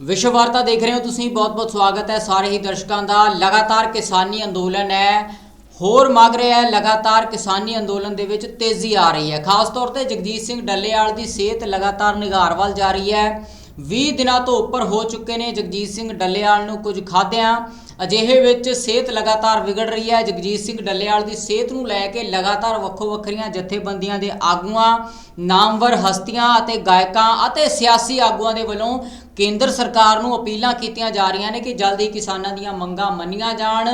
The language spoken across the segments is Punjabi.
ਵਿਸ਼ਵ ਵਾਰਤਾ ਦੇਖ ਰਹੇ ਹੋ ਤੁਸੀਂ ਬਹੁਤ-ਬਹੁਤ ਸਵਾਗਤ ਹੈ ਸਾਰੇ ਹੀ ਦਰਸ਼ਕਾਂ ਦਾ। ਲਗਾਤਾਰ ਕਿਸਾਨੀ ਅੰਦੋਲਨ ਹੈ, ਹੋਰ ਮੰਗ ਰਿਹਾ ਹੈ, ਲਗਾਤਾਰ ਕਿਸਾਨੀ ਅੰਦੋਲਨ ਦੇ ਵਿੱਚ ਤੇਜ਼ੀ ਆ ਰਹੀ ਹੈ। ਖਾਸ ਤੌਰ ਤੇ ਜਗਜੀਤ ਸਿੰਘ ਡੱਲੇਵਾਲ ਦੀ ਸਿਹਤ ਲਗਾਤਾਰ ਨਿਗਾਰ ਵੱਲ ਜਾ ਰਹੀ ਹੈ। 20 ਦਿਨਾਂ ਤੋਂ ਉੱਪਰ ਹੋ ਚੁੱਕੇ ਨੇ ਜਗਜੀਤ ਸਿੰਘ ਡੱਲੇਵਾਲ ਨੂੰ ਕੁਝ ਖਾਦਿਆਂ। ਅਜਿਹੇ ਵਿੱਚ ਸਿਹਤ ਲਗਾਤਾਰ ਵਿਗੜ ਰਹੀ ਹੈ। ਜਗਜੀਤ ਸਿੰਘ ਡੱਲੇਵਾਲ ਦੀ ਸਿਹਤ ਨੂੰ ਲੈ ਕੇ ਲਗਾਤਾਰ ਵੱਖੋ ਵੱਖਰੀਆਂ ਜਥੇਬੰਦੀਆਂ ਦੇ ਆਗੂਆਂ ਨਾਮਵਰ ਹਸਤੀਆਂ ਅਤੇ ਗਾਇਕਾਂ ਅਤੇ ਸਿਆਸੀ ਆਗੂਆਂ ਦੇ ਵੱਲੋਂ ਕੇਂਦਰ ਸਰਕਾਰ ਨੂੰ ਅਪੀਲਾਂ ਕੀਤੀਆਂ ਜਾ ਰਹੀਆਂ ਨੇ ਕਿ ਜਲਦੀ ਕਿਸਾਨਾਂ ਦੀਆਂ ਮੰਗਾਂ ਮੰਨੀਆਂ ਜਾਣ।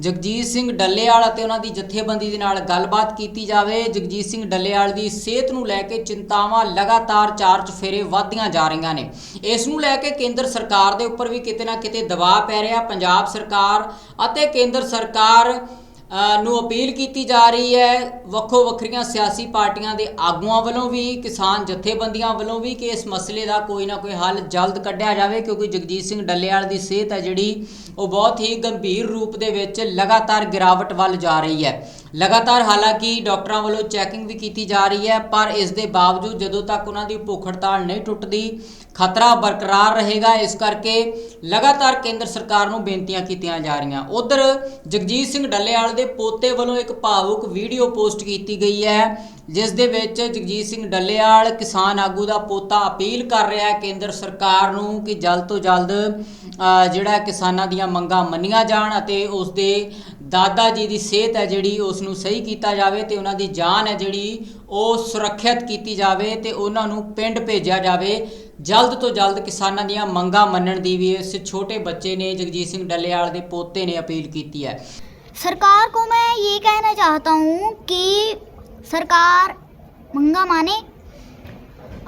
ਜਗਜੀਤ ਸਿੰਘ ਡੱਲੇਵਾਲ ਅਤੇ ਉਹਨਾਂ ਦੀ ਜਥੇਬੰਦੀ ਦੇ ਨਾਲ ਗੱਲਬਾਤ ਕੀਤੀ ਜਾਵੇ। ਜਗਜੀਤ ਸਿੰਘ ਡੱਲੇਵਾਲ ਦੀ ਸਿਹਤ ਨੂੰ ਲੈ ਕੇ ਚਿੰਤਾਵਾਂ ਲਗਾਤਾਰ ਚਾਰ ਫੇਰੇ ਵਧਦੀਆਂ ਜਾ ਰਹੀਆਂ ਨੇ। ਇਸ ਨੂੰ ਲੈ ਕੇ ਕੇਂਦਰ ਸਰਕਾਰ ਦੇ ਉੱਪਰ ਵੀ ਕਿਤੇ ਨਾ ਕਿਤੇ ਦਬਾਅ ਪੈ ਰਿਹਾ। ਪੰਜਾਬ ਸਰਕਾਰ ਅਤੇ ਕੇਂਦਰ ਸਰਕਾਰ ਨੂੰ ਅਪੀਲ ਕੀਤੀ ਜਾ ਰਹੀ ਹੈ ਵੱਖੋ ਵੱਖਰੀਆਂ ਸਿਆਸੀ ਪਾਰਟੀਆਂ ਦੇ ਆਗੂਆਂ ਵੱਲੋਂ ਵੀ, ਕਿਸਾਨ ਜਥੇਬੰਦੀਆਂ ਵੱਲੋਂ ਵੀ ਕਿ ਇਸ ਮਸਲੇ ਦਾ ਕੋਈ ਨਾ ਕੋਈ ਹੱਲ ਜਲਦ ਕੱਢਿਆ ਜਾਵੇ, ਕਿਉਂਕਿ ਜਗਜੀਤ ਸਿੰਘ ਡੱਲੇਵਾਲ ਦੀ ਸਿਹਤ ਹੈ ਜਿਹੜੀ, ਉਹ ਬਹੁਤ ਹੀ ਗੰਭੀਰ ਰੂਪ ਦੇ ਵਿੱਚ ਲਗਾਤਾਰ ਗਿਰਾਵਟ ਵੱਲ ਜਾ ਰਹੀ ਹੈ। ਲਗਾਤਾਰ ਹਾਲਾਂਕਿ ਡਾਕਟਰਾਂ ਵੱਲੋਂ ਚੈਕਿੰਗ ਵੀ ਕੀਤੀ ਜਾ ਰਹੀ ਹੈ, ਪਰ ਇਸ ਦੇ ਬਾਵਜੂਦ ਜਦੋਂ ਤੱਕ ਉਹਨਾਂ ਦੀ ਭੁੱਖ ਹੜਤਾਲ ਨਹੀਂ ਟੁੱਟਦੀ, ਖਤਰਾ ਬਰਕਰਾਰ ਰਹੇਗਾ। ਇਸ ਕਰਕੇ ਲਗਾਤਾਰ ਕੇਂਦਰ ਸਰਕਾਰ ਨੂੰ ਬੇਨਤੀਆਂ ਕੀਤੀਆਂ ਜਾ ਰਹੀਆਂ। ਉਧਰ ਜਗਜੀਤ ਸਿੰਘ ਡੱਲੇਵਾਲ ਦੇ ਪੋਤੇ ਵੱਲੋਂ ਇੱਕ ਭਾਵੁਕ ਵੀਡੀਓ ਪੋਸਟ ਕੀਤੀ ਗਈ ਹੈ, ਜਿਸ ਦੇ ਵਿੱਚ ਜਗਜੀਤ ਸਿੰਘ ਡੱਲੇਵਾਲ ਕਿਸਾਨ ਆਗੂ ਦਾ ਪੋਤਾ ਅਪੀਲ ਕਰ ਰਿਹਾ ਹੈ ਕੇਂਦਰ ਸਰਕਾਰ ਨੂੰ ਕਿ ਜਲਦ ਤੋਂ ਜਲਦ ਜਿਹੜਾ ਕਿਸਾਨਾਂ ਦੀਆਂ ਮੰਗਾਂ ਮੰਨੀਆਂ ਜਾਣ ਅਤੇ ਉਸ ਦੇ ਦਾਦਾ ਜੀ ਦੀ ਸਿਹਤ ਹੈ ਜਿਹੜੀ ਉਸ ਨੂੰ ਸਹੀ ਕੀਤਾ ਜਾਵੇ ਤੇ ਉਹਨਾਂ ਦੀ ਜਾਨ ਹੈ ਜਿਹੜੀ ਉਹ ਸੁਰੱਖਿਅਤ ਕੀਤੀ ਜਾਵੇ ਤੇ ਉਹਨਾਂ ਨੂੰ ਪਿੰਡ ਭੇਜਿਆ ਜਾਵੇ ਜਲਦ ਤੋਂ ਜਲਦ ਕਿਸਾਨਾਂ ਦੀਆਂ ਮੰਗਾਂ ਮੰਨਣ ਦੀ ਵੀ ਇਸ ਛੋਟੇ ਬੱਚੇ ਨੇ ਜਗਜੀਤ ਸਿੰਘ ਡੱਲੇਵਾਲ ਦੇ ਪੋਤੇ ਨੇ ਅਪੀਲ ਕੀਤੀ ਹੈ सरकार को मैं ये कहना चाहता हूँ कि सरकार मंगा माने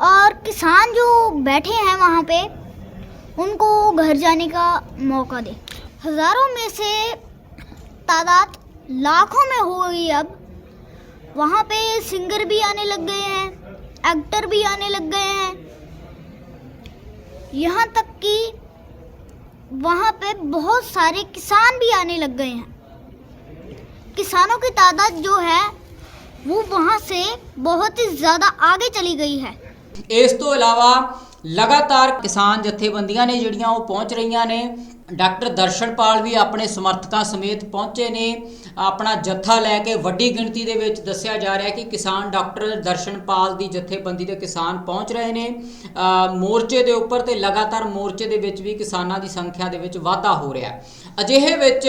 और किसान जो बैठे हैं वहाँ पे उनको घर जाने का मौका दे हज़ारों में से तादाद लाखों में हो गई अब। वहाँ पे सिंगर भी आने लग गए हैं, एक्टर भी आने लग गए हैं। यहाँ तक कि वहाँ पे बहुत सारे किसान भी आने लग गए हैं। किसानों की तादाद जो है, वो वहाँ से बहुत ही ज़्यादा आगे चली गई है। ਇਸ ਤੋਂ ਇਲਾਵਾ ਲਗਾਤਾਰ ਕਿਸਾਨ ਜਥੇਬੰਦੀਆਂ ਨੇ ਜਿਹੜੀਆਂ ਉਹ ਪਹੁੰਚ ਰਹੀਆਂ ਨੇ, ਡਾਕਟਰ ਦਰਸ਼ਨਪਾਲ ਵੀ ਆਪਣੇ ਸਮਰਥਕਾਂ ਸਮੇਤ ਪਹੁੰਚੇ ਨੇ। ਆਪਣਾ ਜੱਥਾ ਲੈ ਕੇ ਵੱਡੀ ਗਿਣਤੀ ਦੇ ਵਿੱਚ ਦੱਸਿਆ ਜਾ ਰਿਹਾ ਕਿ ਕਿਸਾਨ ਡਾਕਟਰ ਦਰਸ਼ਨਪਾਲ ਦੀ ਜਥੇਬੰਦੀ ਦੇ ਕਿਸਾਨ ਪਹੁੰਚ ਰਹੇ ਨੇ। ਮੋਰਚੇ ਦੇ ਉੱਪਰ ਤੇ ਲਗਾਤਾਰ ਮੋਰਚੇ ਦੇ ਵਿੱਚ ਵੀ ਕਿਸਾਨਾਂ ਦੀ ਸੰਖਿਆ ਦੇ ਵਿੱਚ ਵਾਧਾ ਹੋ ਰਿਹਾ ਅਜਿਹੇ ਵਿੱਚ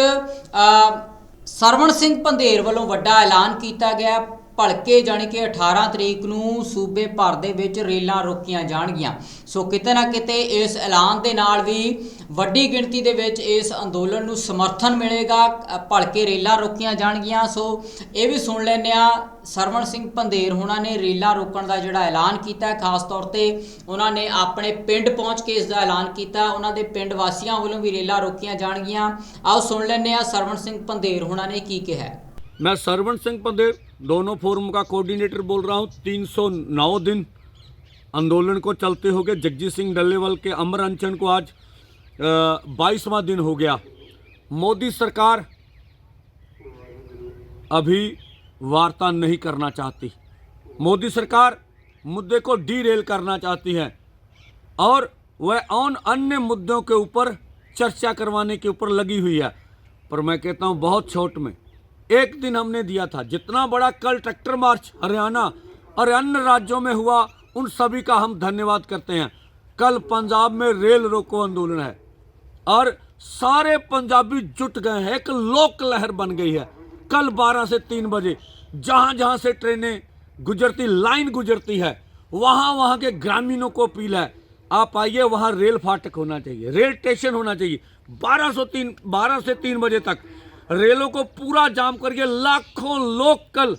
ਸਰਵਣ ਸਿੰਘ ਪੰਧੇਰ ਵੱਲੋਂ ਵੱਡਾ ਐਲਾਨ ਕੀਤਾ ਗਿਆ। ਭਲਕੇ ਜਾਣੀ ਕਿ 18 ਤਰੀਕ ਨੂੰ ਸੂਬੇ ਭਰ ਦੇ ਵਿੱਚ ਰੇਲਾਂ ਰੋਕੀਆਂ ਜਾਣਗੀਆਂ। ਸੋ ਕਿਤੇ ਨਾ ਕਿਤੇ ਇਸ ਐਲਾਨ ਦੇ ਨਾਲ ਵੀ ਵੱਡੀ ਗਿਣਤੀ ਦੇ ਵਿੱਚ ਇਸ ਅੰਦੋਲਨ ਨੂੰ ਸਮਰਥਨ ਮਿਲੇਗਾ ਭਲਕੇ ਰੇਲਾਂ ਰੋਕੀਆਂ ਜਾਣਗੀਆਂ। ਸੋ ਇਹ ਵੀ ਸੁਣ ਲੈਂਦੇ ਆ ਸਰਵਣ ਸਿੰਘ ਪੰਧੇਰ ਹੋਣਾ ਨੇ ਰੇਲਾਂ ਰੋਕਣ ਦਾ ਜਿਹੜਾ ਐਲਾਨ ਕੀਤਾ ਹੈ ਖਾਸ ਤੌਰ ਤੇ ਉਹਨਾਂ ਨੇ ਆਪਣੇ ਪਿੰਡ ਪਹੁੰਚ ਕੇ ਇਸ ਦਾ ਐਲਾਨ ਕੀਤਾ। ਉਹਨਾਂ ਦੇ ਪਿੰਡ ਵਾਸੀਆਂ ਵੱਲੋਂ ਵੀ ਰੇਲਾਂ ਰੋਕੀਆਂ ਜਾਣਗੀਆਂ। ਆਓ ਸੁਣ ਲੈਂਦੇ ਆ ਸਰਵਣ ਸਿੰਘ ਪੰਧੇਰ ਹੋਣਾ ਨੇ ਕੀ ਕਿਹਾ। मैं सरवण सिंह पंदेर दोनों फोरम का कोऑर्डिनेटर बोल रहा हूँ 309 दिन आंदोलन को चलते हो गए। जगजीत सिंह डल्लेवाल के अमर अनशन को आज बाईसवा दिन हो गया। मोदी सरकार अभी वार्ता नहीं करना चाहती। मोदी सरकार मुद्दे को डीरेल करना चाहती है और वह उन अन्य मुद्दों के ऊपर चर्चा करवाने के ऊपर लगी हुई है। पर मैं कहता हूँ, बहुत छोट में एक दिन हमने दिया था। जितना बड़ा कल ट्रैक्टर मार्च हरियाणा और अन्य राज्यों में हुआ, उन सभी का हम धन्यवाद करते हैं। कल पंजाब में रेल रोको आंदोलन है और सारे पंजाबी जुट गए हैं। एक लोक लहर बन गई है। कल 12 से 3 बजे जहाँ जहाँ से ट्रेनें गुजरती, लाइन गुजरती है, वहाँ वहाँ के ग्रामीणों को अपील है, आप आइए, वहाँ रेल फाटक होना चाहिए, रेल स्टेशन होना चाहिए। 12 सौ तीन, बारह से तीन बजे तक रेलों को पूरा जाम करके लाखों लोग कल।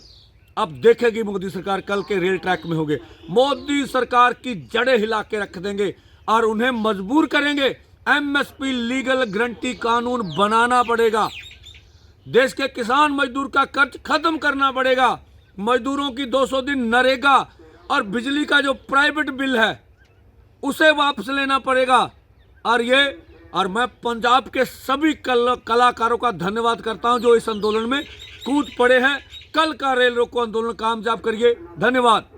अब देखेगी मोदी सरकार कल के रेल ट्रैक में होंगे। मोदी सरकार की जड़ें हिला के रख देंगे और उन्हें मजबूर करेंगे। एमएसपी लीगल गारंटी कानून बनाना पड़ेगा। देश के किसान मजदूर का कर्ज खत्म करना पड़ेगा। मजदूरों की 200 दिन नरेगा और बिजली का जो प्राइवेट बिल है, उसे वापस लेना पड़ेगा। और ये और मैं पंजाब के सभी कल, कलाकारों का धन्यवाद करता हूं जो इस आंदोलन में कूद पड़े हैं कल का रेल रोको आंदोलन कामयाब करिए धन्यवाद